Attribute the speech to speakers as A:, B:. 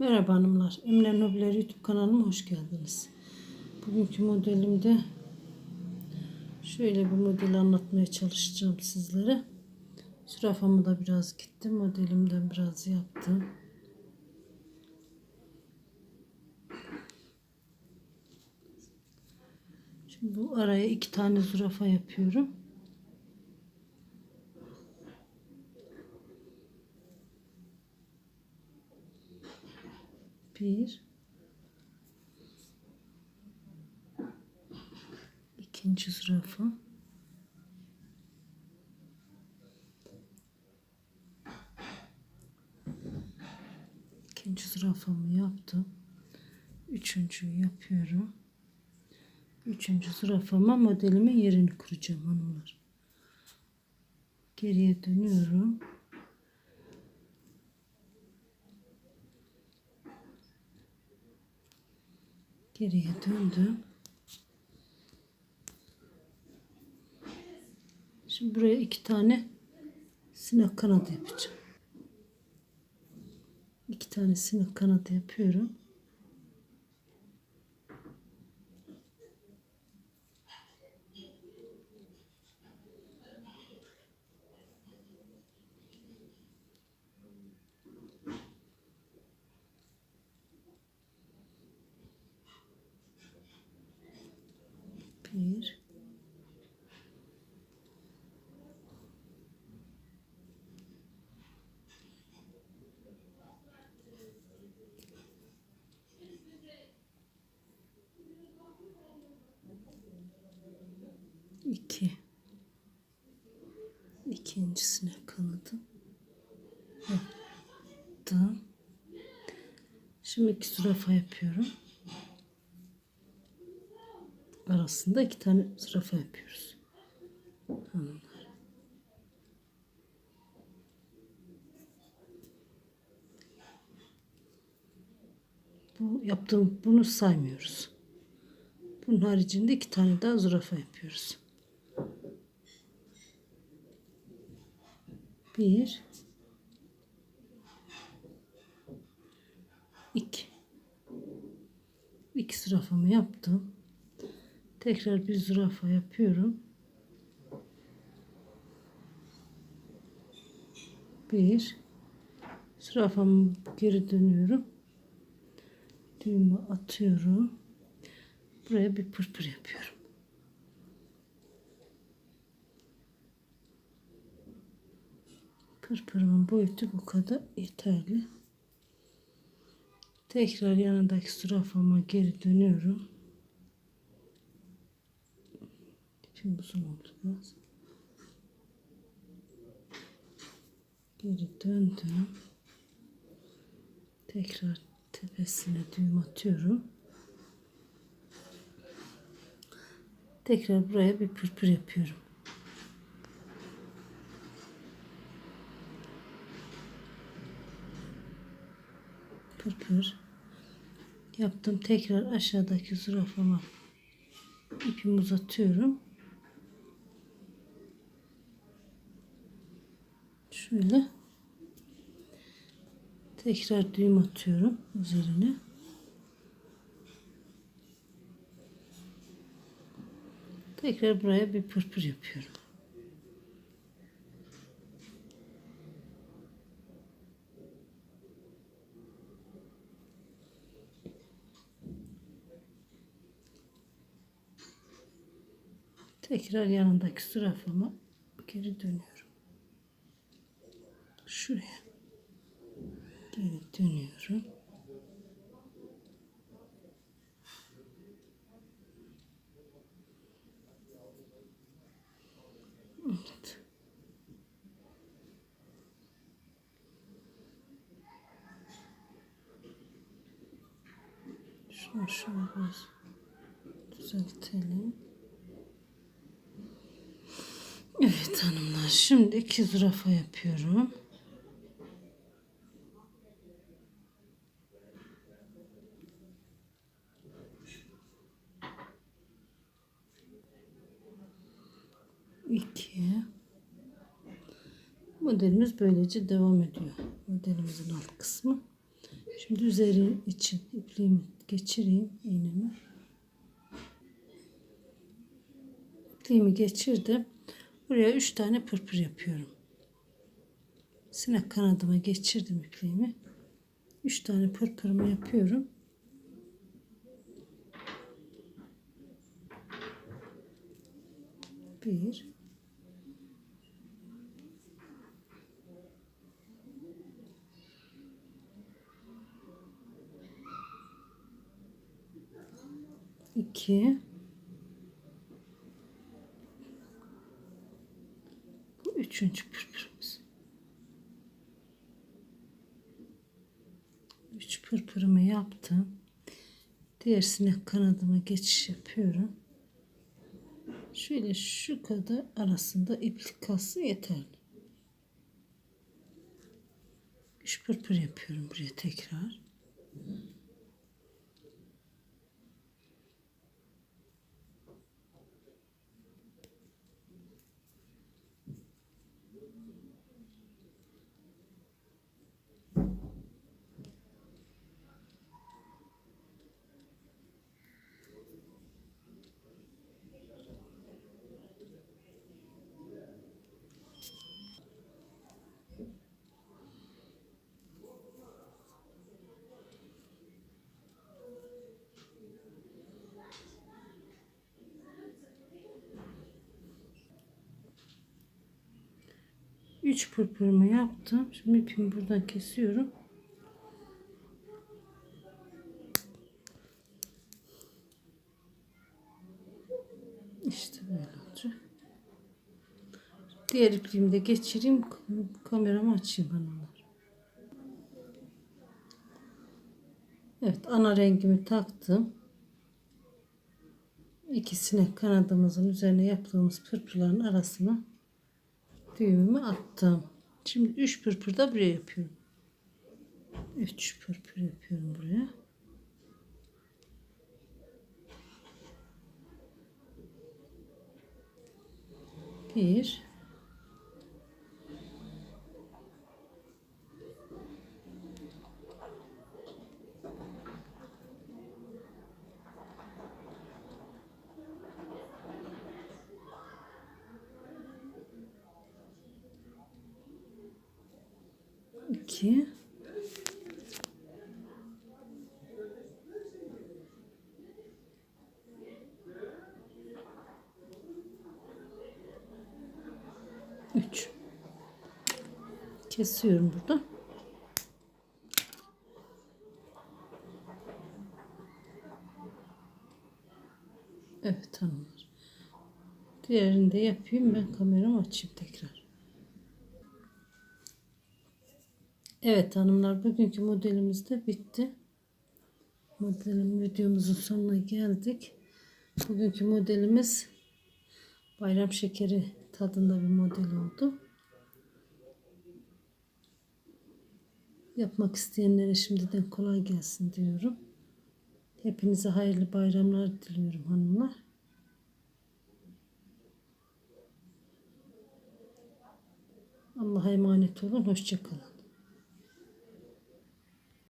A: Merhaba hanımlar. Emre Nobler YouTube kanalıma hoş geldiniz. Bugünkü modelimde şöyle bir model anlatmaya çalışacağım sizlere. Zürafamı da biraz gittim. Modelimden biraz yaptım. Şimdi bu araya iki tane zürafa yapıyorum. Bir. İkinci zürafa. İkinci zürafamı yaptım. Üçüncüyü yapıyorum. Üçüncü zürafama modelimin yerini kuracağım hanımlar. Geriye dönüyorum. Geriye döndüm. Şimdi buraya iki tane sinek kanadı yapacağım. İki tane sinek kanadı yapıyorum. Bir. İki. İkincisine kanadım. Yaptım. Şimdi iki zürafa yapıyorum. Arasında iki tane zürafa yapıyoruz. Hanımlar. Bu yaptığım bunu saymıyoruz. Bunun haricinde iki tane daha zürafa yapıyoruz. Bir, iki. İki zürafamı yaptım. Tekrar bir zürafa yapıyorum. Bir. Zürafamı geri dönüyorum. Düğümü atıyorum. Buraya bir pırpır yapıyorum. Pırpırımın boyutu bu kadar yeterli. Tekrar yanındaki zürafama geri dönüyorum. İpim uzun oldu biraz. Geri döndüm. Tekrar tepesine düğüm atıyorum. Tekrar buraya bir pırpır yapıyorum. Pırpır yaptım. Tekrar aşağıdaki zürafama ipimi uzatıyorum. Şöyle tekrar düğüm atıyorum üzerine. Tekrar buraya bir pırpır yapıyorum. Tekrar yanındaki zürafama geri dönüyorum. Şuraya geri dönüyorum. Evet. Şunu şöyle düzeltelim. Evet hanımlar şimdi iki zürafa yapıyorum. İki. Modelimiz böylece devam ediyor. Modelimizin alt kısmı. Şimdi üzeri için ipliğimi geçireyim iğnemi. İpliğimi geçirdim. Buraya üç tane pırpır yapıyorum. Sinek kanadıma geçirdim ipliğimi. Üç tane pırpırımı yapıyorum. Bir. iki, bu üçüncü pırpırımız. Üç pırpırımı yaptım. Diğer sinek kanadıma geçiş yapıyorum. Şöyle şu kadar arasında iplik kalsın yeterli. Üç pırpır yapıyorum buraya tekrar. Üç pırpırımı yaptım. Şimdi ipimi buradan kesiyorum. İşte böyle olacak. Diğer ipliğimi de geçireyim. Kameramı açayım hanımlar. Evet ana rengimi taktım. İkisine kanadımızın üzerine yaptığımız pırpırların arasına düğümümü attım. Şimdi 3 pırpır da buraya yapıyorum. 3 pırpır yapıyorum buraya. Bir. İki üç kesiyorum burada. Evet hanımlar. Diğerini de yapayım ben kameramı açayım tekrar. Evet hanımlar bugünkü modelimiz de bitti. Modelim videomuzun sonuna geldik. Bugünkü modelimiz bayram şekeri tadında bir model oldu. Yapmak isteyenlere şimdiden kolay gelsin diyorum. Hepinize hayırlı bayramlar diliyorum hanımlar. Allah'a emanet olun. Hoşçakalın.